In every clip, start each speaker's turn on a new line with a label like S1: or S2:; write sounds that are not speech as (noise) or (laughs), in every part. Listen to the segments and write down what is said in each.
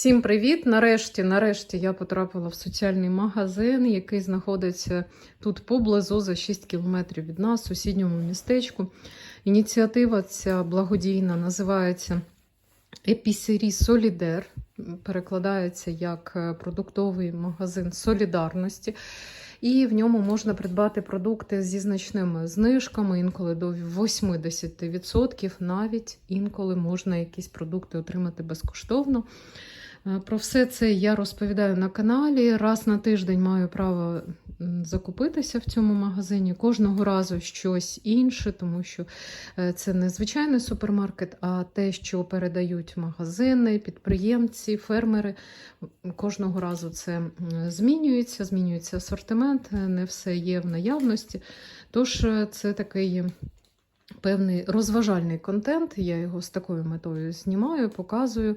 S1: Всім привіт! Нарешті, нарешті я потрапила в соціальний магазин, який знаходиться тут поблизу за 6 кілометрів від нас, в сусідньому містечку. Ініціатива ця благодійна називається Епісері Солідер. Перекладається як е, продуктовий магазин солідарності. І в ньому можна придбати продукти зі значними знижками, інколи до 80%, навіть інколи можна якісь продукти отримати безкоштовно. Е, Про все це я розповідаю на каналі. Раз на тиждень маю право закупитися в цьому магазині. Кожного разу щось інше, тому що е, це не звичайний супермаркет, а те, що передають магазини, підприємці, фермери. Кожного разу це змінюється, змінюється асортимент, е, не все є в наявності. Тож це такий певний розважальний контент. Я його з такою метою знімаю, показую,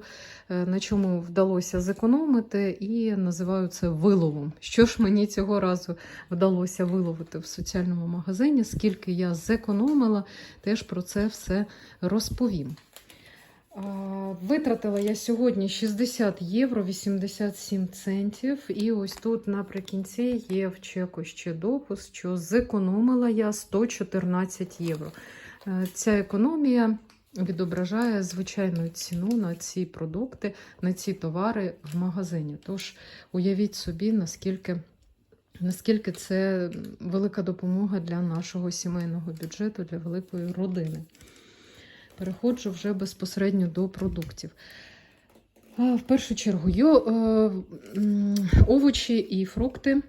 S1: е, на чому вдалося зекономити, і називаю це виловом. Що ж мені цього разу вдалося виловити в соціальному магазині, скільки я зекономила, теж про це все розповім. Витратила я сьогодні 60 євро 87 центів. І ось тут наприкінці є в чеку ще допис, що зекономила я 114 євро. Е, Ця економія відображає звичайну ціну на ці продукти, на ці товари в магазині. Тож уявіть собі, наскільки. Наскільки це велика допомога для нашого сімейного бюджету, для великої родини. Переходжу вже безпосередньо до продуктів. В першу чергу, е, овочі і фрукти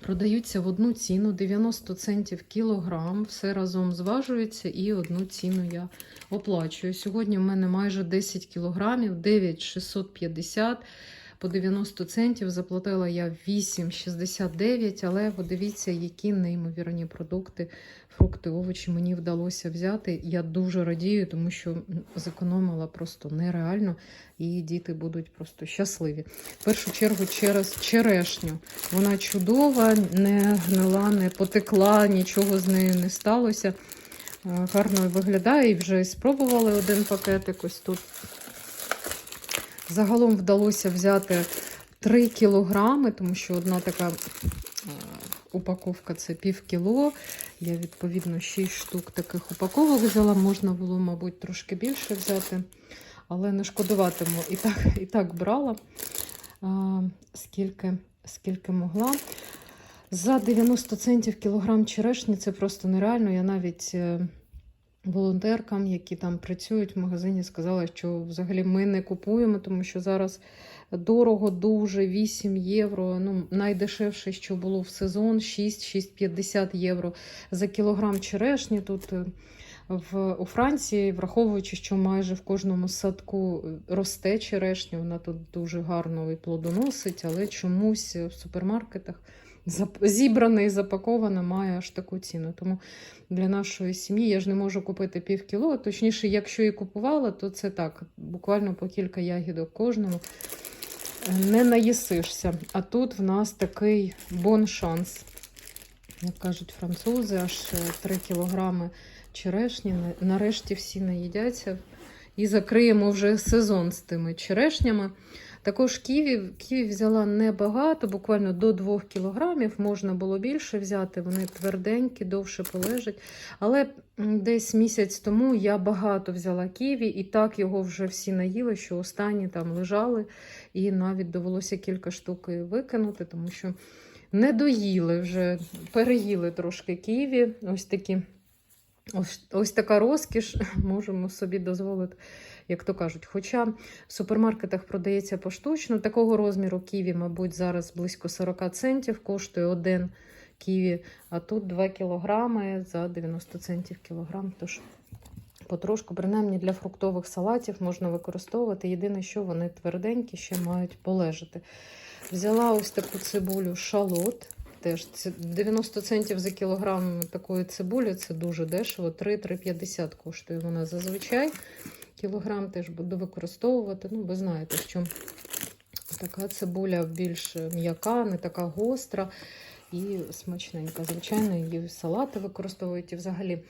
S1: продаються в одну ціну 90 центів кілограм. Все разом зважується і одну ціну я оплачую. Сьогодні в мене майже 10 кілограмів, 9,650 по 90 центів. Заплатила я 8,69, але подивіться, які неймовірні продукти, фрукти, овочі мені вдалося взяти. Я дуже радію, тому що зекономила просто нереально, і діти будуть просто щасливі. В першу чергу через черешню. Вона чудова, не гнила, не потекла, нічого з нею не сталося. Е, Гарно виглядає і вже спробували один пакетик ось тут. Загалом вдалося взяти 3 кілограми, тому що одна така е, упаковка це пів кіло. Я, відповідно, 6 штук таких упаковок взяла. Можна було, мабуть, трошки більше взяти, але не шкодуватиму. І так, і так брала, скільки, скільки могла. За 90 центів кілограм черешні це просто нереально. Я навіть е, волонтеркам, які там працюють в магазині, сказала, що взагалі ми не купуємо, тому що зараз дорого дуже 8 євро. Ну, найдешевше, що було в сезон, 6-6,50 євро за кілограм черешні. Тут е, в, у Франції, враховуючи, що майже в кожному садку росте черешня, вона тут дуже гарно і плодоносить, але чомусь в супермаркетах зібрана і запакована має аж таку ціну. Тому для нашої сім'ї я ж не можу купити пів кіло. Точніше, якщо і купувала, то це так, буквально по кілька ягідок кожному. Не наїсишся. А тут в нас такий бон-шанс. Як кажуть французи, аж 3 кілограми черешні. Нарешті всі наїдяться. І закриємо вже сезон з тими черешнями. Також ківі, ківі взяла небагато, буквально до 2 кілограмів. Можна було більше взяти, вони тверденькі, довше полежать. Але десь місяць тому я багато взяла ківі, і так його вже всі наїли, що останні там лежали, і навіть довелося кілька штук викинути, тому що не доїли вже, переїли трошки ківі. Ось такі. Ось, ось така розкіш, (laughs) можемо собі дозволити, як то кажуть. Хоча в супермаркетах продається поштучно, такого розміру ківі, мабуть, зараз близько 40 центів коштує один ківі, а тут 2 кілограми за 90 центів кілограм. Тож потрошку, принаймні для фруктових салатів можна використовувати. Єдине, що вони тверденькі, ще мають полежати. Взяла ось таку цибулю шалот. Теж 90 центів за кілограм такої цибулі, це дуже дешево. 3-3,50 коштує вона зазвичай. Кілограм теж буду використовувати. Ну, ви знаєте, що така цибуля більш м'яка, не така гостра і смачненька. Звичайно, її салати використовують і взагалі е,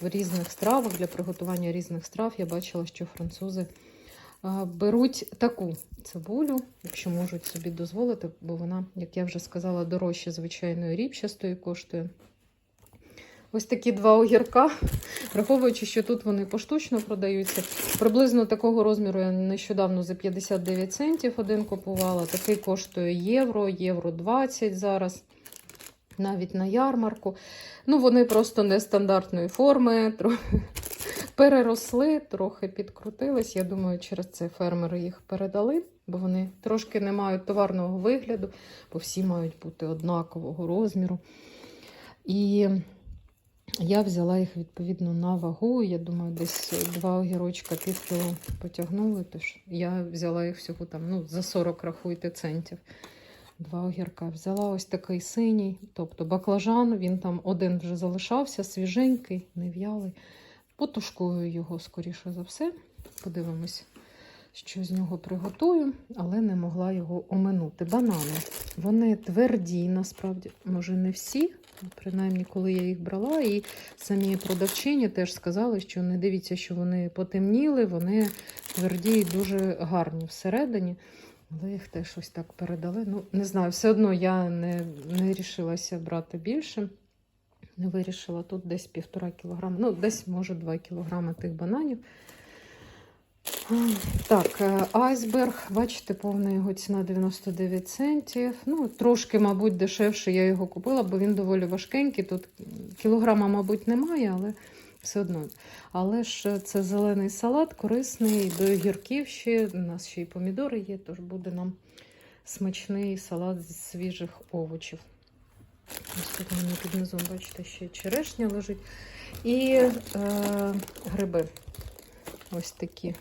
S1: в різних стравах для приготування різних страв. Я бачила, що французи беруть таку цибулю, якщо можуть собі дозволити, бо вона, як я вже сказала, дорожче звичайної ріпчастої коштує. Ось такі два огірка, враховуючи, що тут вони поштучно продаються. Приблизно такого розміру я нещодавно за 59 центів один купувала. Такий коштує євро, євро 20 зараз, навіть на ярмарку. Ну, вони просто нестандартної форми, переросли, трохи підкрутились. Я думаю, через це фермери їх передали, бо вони трошки не мають товарного вигляду, бо всі мають бути однакового розміру. І я взяла їх відповідно на вагу. Я думаю, десь два огірочка пів кіло потягнули. Тож я взяла їх всього там, ну, за 40 рахуйте центів. Два огірка. Взяла ось такий синій, тобто баклажан. Він там один вже залишався, свіженький, не в'ялий. Потушкую його, скоріше за все. Подивимось, що з нього приготую, але не могла його оминути. Банани. Вони тверді, насправді, може, не всі. Принаймні, коли я їх брала, і самі продавчині теж сказали, що не дивіться, що вони потемніли, вони тверді і дуже гарні всередині. Але їх теж ось так передали. Ну, не знаю, все одно я не, не рішилася брати більше. Не вирішила тут десь півтора кілограма, ну, десь, може, 2 кілограми тих бананів. Так, е, айсберг, бачите, повна його ціна 99 центів. Ну, трошки, мабуть, дешевше я його купила, бо він доволі важкенький. Тут кілограма, мабуть, немає, але все одно. Але ж це зелений салат, корисний, до огірків ще. У нас ще й помідори є, тож буде нам смачний салат зі свіжих овочів. Ось тут у мене під низом, бачите, ще черешня лежить. І е, гриби. Ось такі.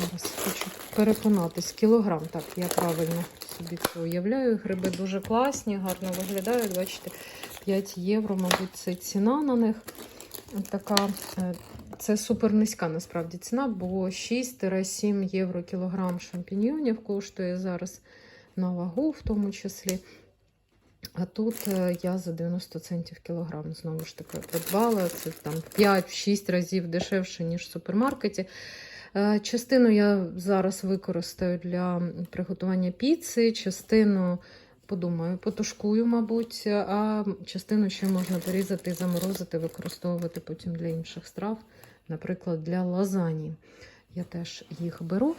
S1: Зараз хочу переконатись. Кілограм, так, я правильно собі це уявляю. Гриби дуже класні, гарно виглядають. Бачите, 5 євро, мабуть, це ціна на них. Така, е, це супер низька насправді ціна, бо 6-7 євро кілограм шампіньйонів коштує зараз на вагу, в тому числі. А тут е, я за 90 центів кілограм знову ж таки придбала. Це там 5-6 разів дешевше, ніж в супермаркеті. Е, Частину я зараз використаю для приготування піци, частину подумаю, потушкую, мабуть, а частину ще можна порізати заморозити, використовувати потім для інших страв, наприклад, для лазані. Я теж їх беру.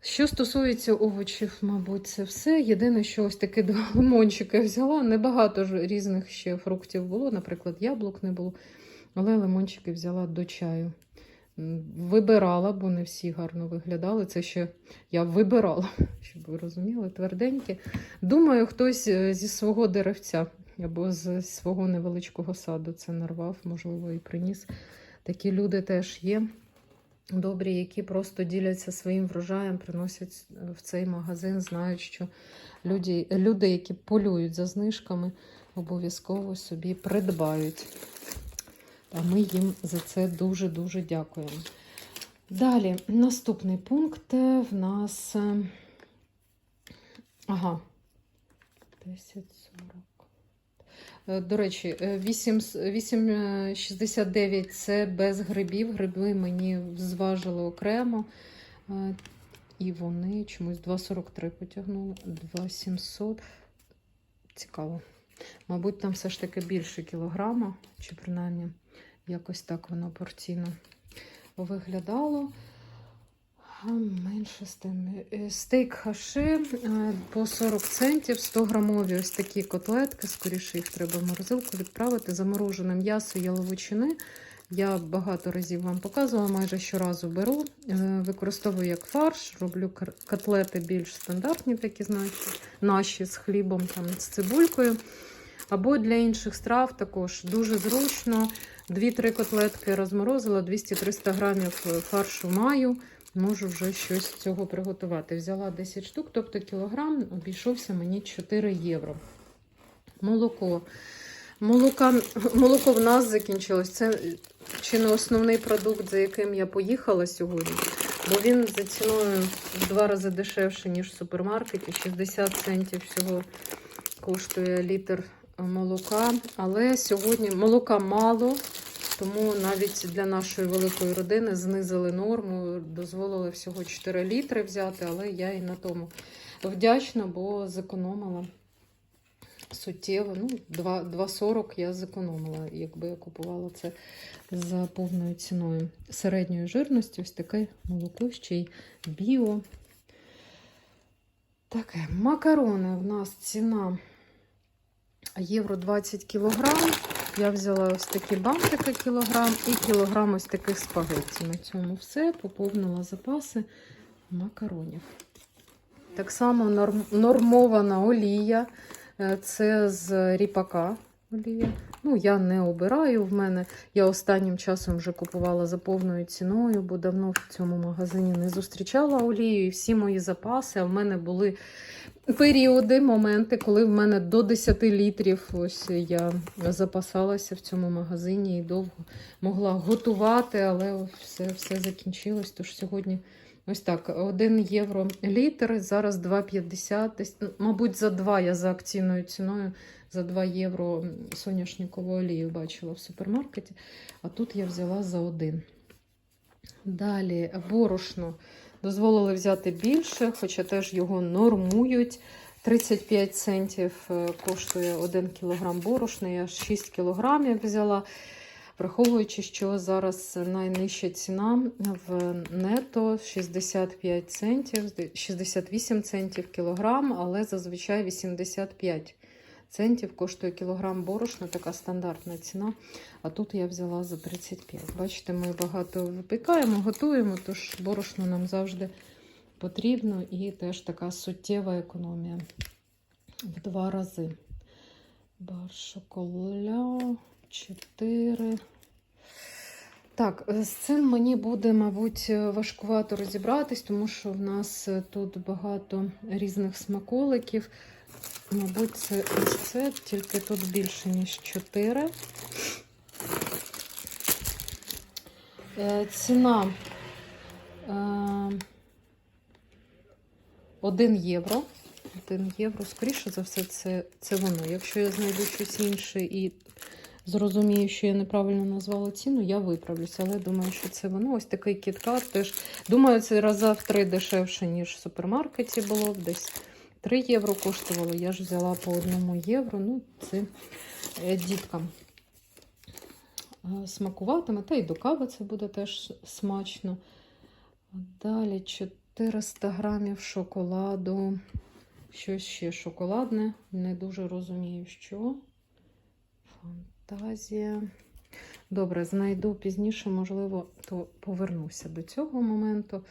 S1: Що стосується овочів, мабуть, це все. Єдине, що ось таки два лимончики взяла. Небагато ж різних ще фруктів було, наприклад, яблук не було, але лимончики взяла до чаю. Вибирала, бо не всі гарно виглядали. Це ще я вибирала, (laughs) щоб ви розуміли, тверденькі. Думаю, хтось е, зі свого деревця або з свого невеличкого саду це нарвав, можливо, і приніс. Такі люди теж є добрі, які просто діляться своїм врожаєм, приносять в цей магазин, знають, що люди, люди які полюють за знижками, обов'язково собі придбають. А ми їм за це дуже-дуже дякуємо. Далі, наступний пункт е, в нас. е, Ага. 10.40. Е, До речі, е, 8 с- 8,69 це без грибів. Гриби мені зважили окремо. Е, І вони чомусь 2,43 потягнули. 2,700. Цікаво. Мабуть, там все ж таки більше кілограма, чи принаймні якось так воно порційно виглядало. Менше. Е, Стейк хаши е, по 40 центів, 100 грамові ось такі котлетки. Скоріше їх треба в морозилку відправити. Заморожене м'ясо яловичини. Я багато разів вам показувала, майже щоразу беру. Е, Використовую як фарш, роблю котлети більш стандартні, такі знаєте, наші з хлібом, там, з цибулькою. Або для інших страв також дуже зручно. 2-3 котлетки розморозила, 200-300 грамів фаршу маю. Можу вже щось цього приготувати. Взяла 10 штук, тобто кілограм обійшовся мені 4 євро. Молоко. Молока, молоко в нас закінчилось. Це чи не основний продукт, за яким я поїхала сьогодні. Бо він за ціною в два рази дешевше, ніж в супермаркеті. 60 центів всього коштує літр молока. Але сьогодні молока мало. Тому навіть для нашої великої родини знизили норму, дозволили всього 4 літри взяти, але я і на тому вдячна, бо зекономила суттєво. Ну, 2,40 я зекономила, якби я купувала це за повною ціною середньої жирності. Ось таке молоко ще й біо. Таке, макарони в нас ціна євро 20 кілограм. Я взяла ось такі бантики кілограм і кілограм ось таких спагетті. На цьому все. Поповнила запаси макаронів. Так само норм, нормована олія. Е, Це з ріпака олія. Ну, я не обираю в мене. Я останнім часом вже купувала за повною ціною, бо давно в цьому магазині не зустрічала олію. І всі мої запаси. А в мене були періоди, моменти, коли в мене до 10 літрів ось я запасалася в цьому магазині і довго могла готувати, але все, все закінчилось. Тож сьогодні ось так: 1 євро літр, зараз 2,50. Ну, мабуть, за 2 я за акційною ціною. За 2 євро соняшникову олію бачила в супермаркеті, а тут я взяла за 1. Далі борошно дозволили взяти більше, хоча теж його нормують. 35 центів е, коштує 1 кг борошна, я 6 кг взяла. Враховуючи, що зараз найнижча ціна в нето 65 центів, 68 центів кілограм, але зазвичай 85 центів коштує кілограм борошна, така стандартна ціна. А тут я взяла за 35. Бачите, ми багато випікаємо, готуємо, тож борошно нам завжди потрібно і теж така суттєва економія в два рази. Бар шоколя 4. Так, з цим мені буде, мабуть, важкувато розібратись, тому що в нас тут багато різних смаколиків. Мабуть, це ось це, тільки тут більше, ніж 4. Е, Ціна е, 1 євро. 1 євро, скоріше за все, це, це воно. Якщо я знайду щось інше і зрозумію, що я неправильно назвала ціну, я виправлюся. Але думаю, що це воно. Ось такий кіткат теж. Думаю, це раза в три дешевше, ніж в супермаркеті було б десь. 3 євро коштувало, я ж взяла по 1 євро. Ну, це е, діткам е, смакуватиме, та й до кави це буде теж смачно. Далі 400 грамів шоколаду. Щось ще шоколадне, не дуже розумію, що. Фантазія. Добре, знайду пізніше, можливо, то повернуся до цього моменту.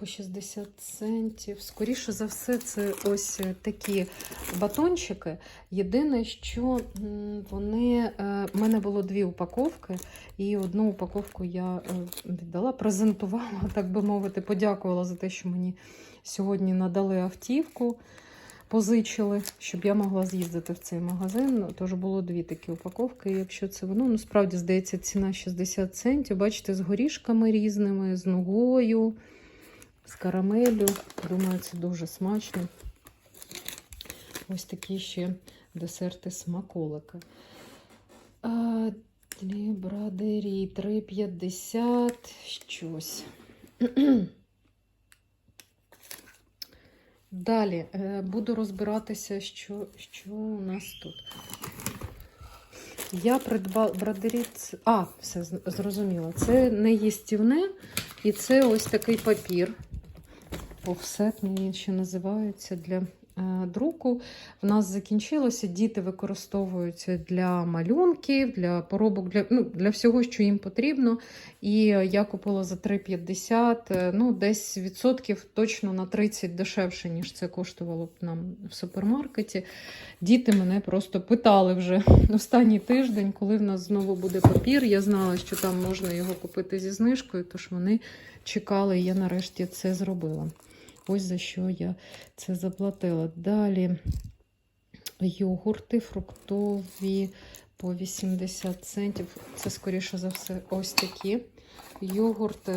S1: По 60 центів. Скоріше за все, це ось такі батончики. Єдине, що вони. У мене було дві упаковки, і одну упаковку я е, віддала, презентувала, (laughs) так би мовити, подякувала за те, що мені сьогодні надали автівку, позичили, щоб я могла з'їздити в цей магазин. Тож було дві такі упаковки. Якщо це воно, ну справді здається, ціна 60 центів. Бачите, з горішками різними, з ногою з карамелю. Думаю, це дуже смачно. Ось такі ще десерти смаколики. А, Дві брадері 3,50 щось. (clears throat) Далі е, буду розбиратися, що, що у нас тут. Я придбала брадері. А, все зрозуміло. Це не їстівне, і це ось такий папір офсет, він ще називається для е, друку. В нас закінчилося. Діти використовуються для малюнків, для поробок, для ну, для всього, що їм потрібно. І я купила за 3,50, е, ну, десь відсотків точно на 30 дешевше, ніж це коштувало б нам в супермаркеті. Діти мене просто питали вже (laughs) останній тиждень, коли в нас знову буде папір. Я знала, що там можна його купити зі знижкою, тож вони чекали, і я нарешті це зробила. Ось за що я це заплатила. Далі йогурти фруктові по 80 центів. Це, скоріше за все, ось такі. Йогурт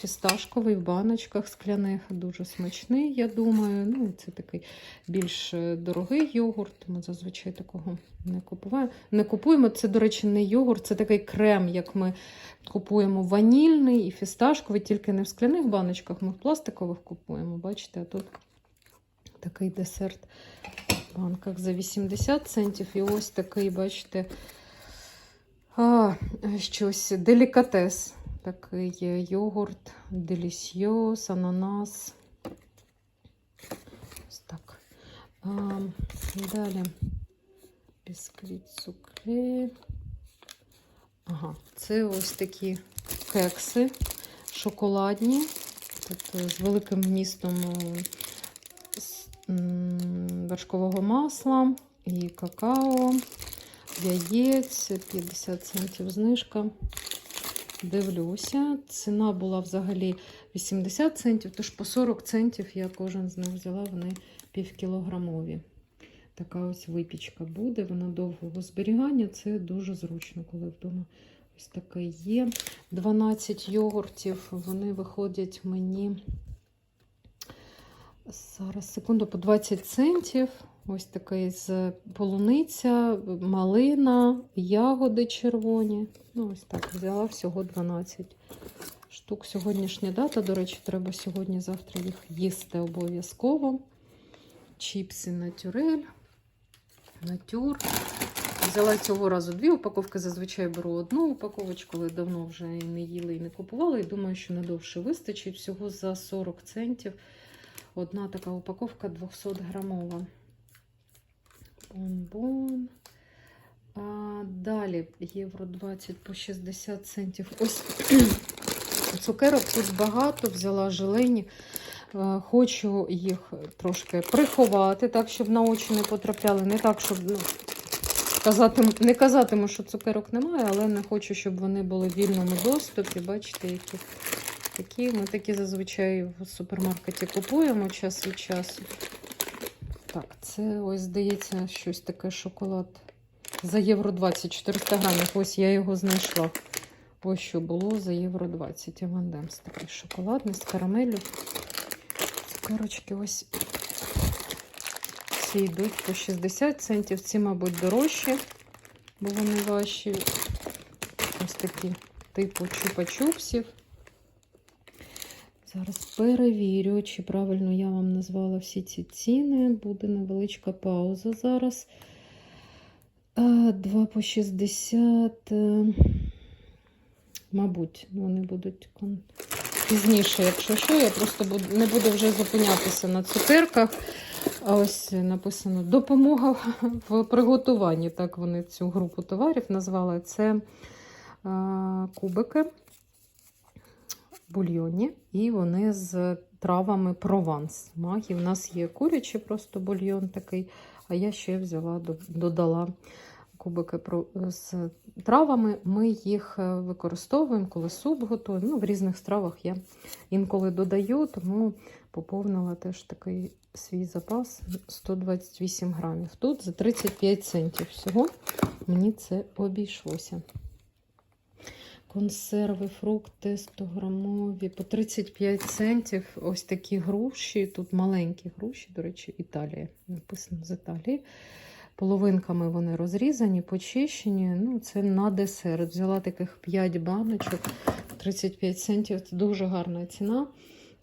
S1: фісташковий в баночках скляних, дуже смачний, я думаю. Ну, це такий більш е, дорогий йогурт. Ми зазвичай такого не купуємо. Не купуємо. Це, до речі, не йогурт, це такий крем, як ми купуємо ванільний і фісташковий, тільки не в скляних баночках, ми в пластикових купуємо. Бачите, а тут такий десерт в банках за 80 центів. І ось такий, бачите, а, щось делікатес. Такий йогурт, делісьйос, ананас. Ось так. А, далі бісквіт сукле. Ага, це ось такі кекси шоколадні, тобто з великим вмістом вершкового масла і какао, яєць, 50 центів знижка. Дивлюся, ціна була взагалі 80 центів, тож по 40 центів я кожен з них взяла, вони півкілограмові. Така ось випічка буде, вона довгого зберігання. Це дуже зручно, коли вдома ось таке є. 12 йогуртів, вони виходять мені зараз секунду по 20 центів. Ось такий з полуниця, малина, ягоди червоні. Ну, ось так, взяла всього 12 штук. Сьогоднішня дата, до речі, треба сьогодні-завтра їх їсти обов'язково. Чіпси натюрель, натюр. Взяла цього разу дві упаковки, зазвичай беру одну упаковочку, але давно вже не їла і не купувала. І думаю, що надовше вистачить. Всього за 40 центів. Одна така упаковка 200 грамова. Бон-бон. А, далі євро 20 по 60 центів. Ось (clears throat) цукерок тут багато, взяла желені. Е, Хочу їх трошки приховати, так, щоб на очі не потрапляли. Не так, щоб ну, казати, не казатиму, що цукерок немає, але не хочу, щоб вони були в вільному доступі. Бачите, які такі. Ми такі зазвичай в супермаркеті купуємо час від часу. Так, це ось здається щось таке шоколад. За євро 20, 400 грамів. Ось я його знайшла. Ось що було за євро 20. М&M's такий шоколадний з карамеллю. Цукерочки ось ці йдуть по 60 центів. Ці, мабуть, дорожчі, бо вони важчі. Ось такі типу чупа-чупсів. Зараз перевірю, чи правильно я вам назвала всі ці ціни. Буде невеличка пауза зараз. 2 по 60. е, Мабуть, вони будуть пізніше, якщо що, я просто не буду вже зупинятися на цукерках. А ось написано допомога в приготуванні. Так вони цю групу товарів назвали. Це е, кубики бульйонні, і вони з травами прованс. Магі. У нас є курячий просто бульйон такий, а я ще взяла, додала кубики з травами. Ми їх е, використовуємо, коли суп готуємо. Ну, в різних стравах я інколи додаю, тому поповнила теж такий свій запас 128 грамів. Тут за 35 центів всього мені це обійшлося. Консерви, фрукти 100 грамові по 35 центів. Ось такі груші. Тут маленькі груші, до речі, Італія. Написано з Італії. Половинками вони розрізані, почищені. Ну, це на десерт. Взяла таких 5 баночок, 35 центів. Це дуже гарна ціна.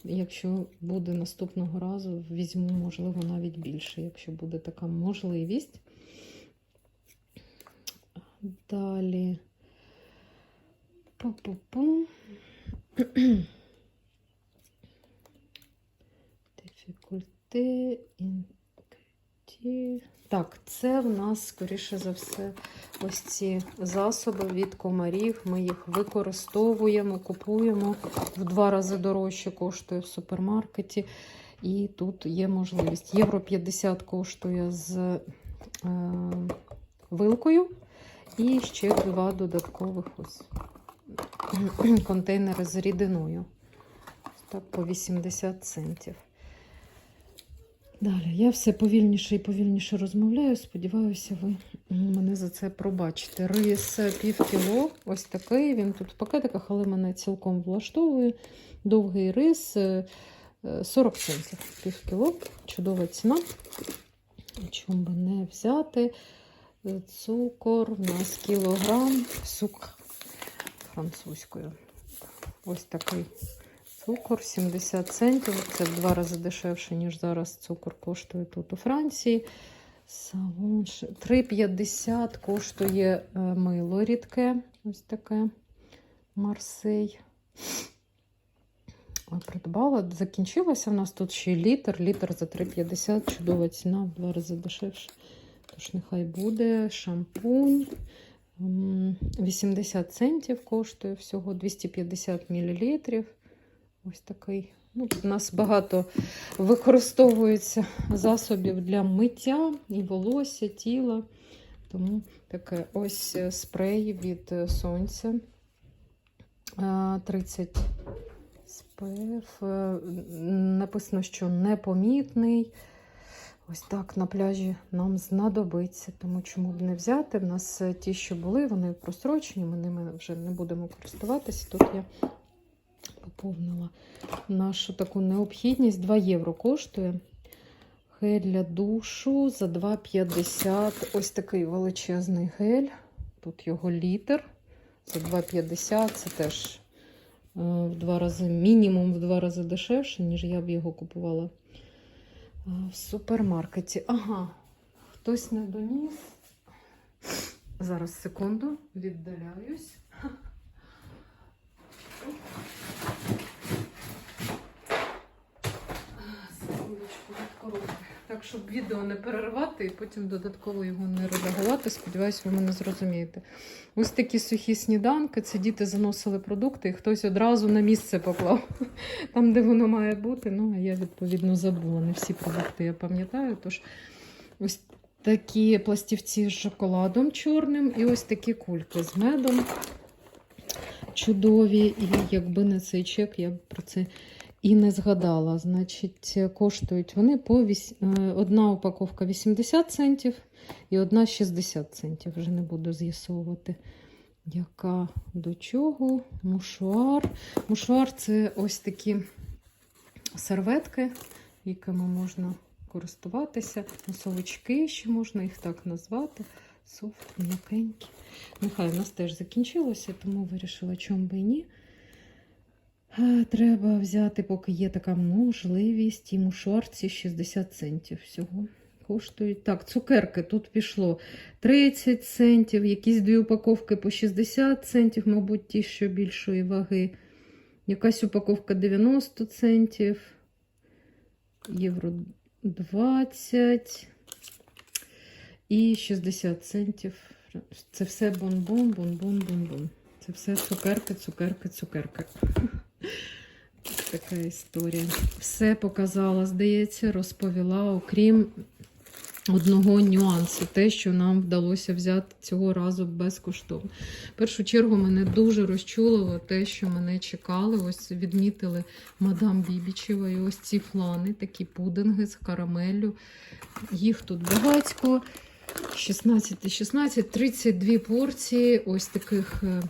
S1: Якщо буде наступного разу, візьму, можливо, навіть більше, якщо буде така можливість. Далі. Пу-пу-пу. Дифікульти, інкті. Так, це в нас, скоріше за все, ось ці засоби від комарів. Ми їх використовуємо, купуємо в два рази дорожче коштує в супермаркеті. І тут є можливість. Євро 50 коштує з е, вилкою. І ще два додаткових ось (clears throat) контейнери з рідиною. Так, по 80 центів. Далі, я все повільніше і повільніше розмовляю. Сподіваюся, ви мене за це пробачите. Рис пів кіло, ось такий. Він тут в пакетиках, але мене цілком влаштовує. Довгий рис е, е, 40 центів. Пів кіло. Чудова ціна. Чому би не взяти? Цукор у нас кілограм, сук французькою. Одесь такий цукор 70 центів. Це в два рази дешевше, ніж зараз цукор коштує тут у Франції. 3,50 коштує е, мило рідке. Ось таке Марсей. Придбала. Закінчилося в нас тут ще літр. Літр за 3,50. Чудова ціна, в два рази дешевше. Тож нехай буде шампунь. М, 80 центів коштує всього 250 мл. Ось такий. Ну, у нас багато використовується засобів для миття і волосся, тіла. Тому таке ось е, спрей від е, сонця. Е, 30 SPF. Е, Написано, що непомітний. Ось так на пляжі нам знадобиться, тому чому б не взяти. В нас е, ті, що були, вони просрочені, ми ними вже не будемо користуватися. Тут я поповнила нашу таку необхідність. 2 євро коштує. Гель для душу за 2,50. Ось такий величезний гель. Тут його літр. За 2,50. Це теж е, в два рази, мінімум в два рази дешевше, ніж я б його купувала в супермаркеті. Ага, хтось не доніс. Зараз секунду, віддаляюсь. Секундочку, від коробки. Так, щоб відео не переривати і потім додатково його не редагувати. Сподіваюсь, ви мене зрозумієте. Ось такі сухі сніданки. Це діти заносили продукти, і хтось одразу на місце поклав. Там, де воно має бути. Ну, а я, відповідно, забула. Не всі продукти я пам'ятаю. Тож ось такі пластівці з шоколадом чорним, і ось такі кульки з медом. Чудові, і якби не цей чек, я б про це і не згадала. Значить, коштують вони по вісь... е, одна упаковка 80 центів і одна 60 центів. Вже не буду з'ясовувати, яка до чого. Мушуар. Мушуар це ось такі серветки, якими можна користуватися. Носовички, ще можна їх так назвати. Софт, м'якенькі. Нехай у нас теж закінчилося, тому вирішила, чому би і ні. Треба взяти, поки є така можливість. І мушуарці 60 центів всього коштують. Так, цукерки тут пішло 30 центів, якісь дві упаковки по 60 центів, мабуть, ті, що більшої ваги. Якась упаковка 90 центів. Євро 20 і 60 центів. Це все бонбон, бонбон, бонбон. Це все цукерки, цукерки, цукерки. Така історія. Все показала, здається, розповіла, окрім одного нюансу, те, що нам вдалося взяти цього разу безкоштовно. В першу чергу мене дуже розчулило те, що мене чекали. Ось відмітили мадам Бібічева і ось ці флани, такі пудинги з карамеллю. Їх тут багатько. 16 16, 32 порції ось таких е,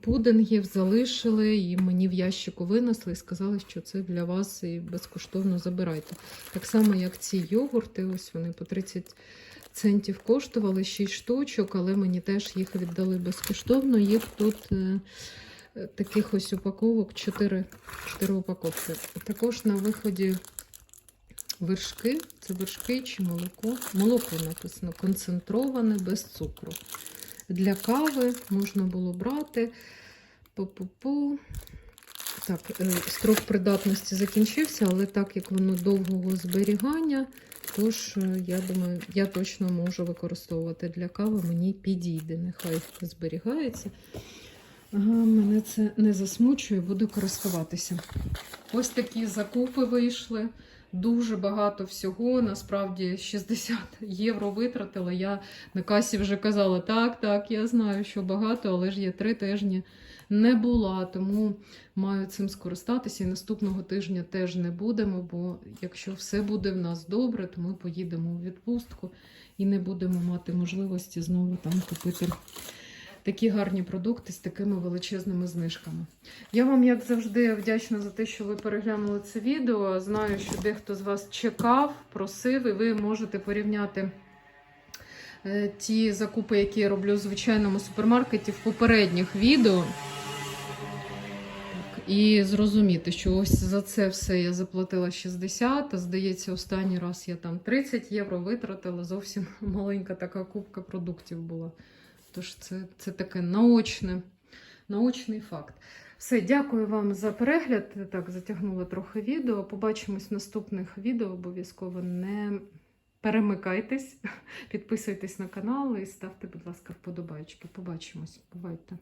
S1: пудингів залишили і мені в ящику винесли і сказали, що це для вас і безкоштовно забирайте. Так само, як ці йогурти, ось вони по 30 центів коштували 6 штучок, але мені теж їх віддали безкоштовно. Їх тут е, таких ось упаковок 4, 4 упаковки. Також на виході вершки. Це вершки чи молоко. Молоко написано концентроване без цукру. Для кави можна було брати. Пу-пу-пу. Так, е, строк придатності закінчився, але так як воно довгого зберігання, тож е, я думаю, я точно можу використовувати для кави, мені підійде, нехай зберігається. Ага, мене це не засмучує, буду користуватися. Ось такі закупи вийшли. Дуже багато всього. Насправді 60 євро витратила. Я на касі вже казала, так, так, я знаю, що багато, але ж є три тижні не була, тому маю цим скористатися. І наступного тижня теж не будемо, бо якщо все буде в нас добре, то ми поїдемо у відпустку і не будемо мати можливості знову там купити такі гарні продукти з такими величезними знижками. Я вам, як завжди, вдячна за те, що ви переглянули це відео. Знаю, що дехто з вас чекав, просив, і ви можете порівняти е, ті закупи, які я роблю в звичайному супермаркеті в попередніх відео. І зрозуміти, що ось за це все я заплатила 60, а здається, останній раз я там 30 євро витратила. Зовсім маленька така купка продуктів була. Тож це, це таке наочне, наочний факт. Все, дякую вам за перегляд. Так, затягнула трохи відео. Побачимось в наступних відео. Обов'язково не перемикайтесь, (laughs) підписуйтесь на канал і ставте, будь ласка, вподобайки. Побачимось. Бувайте!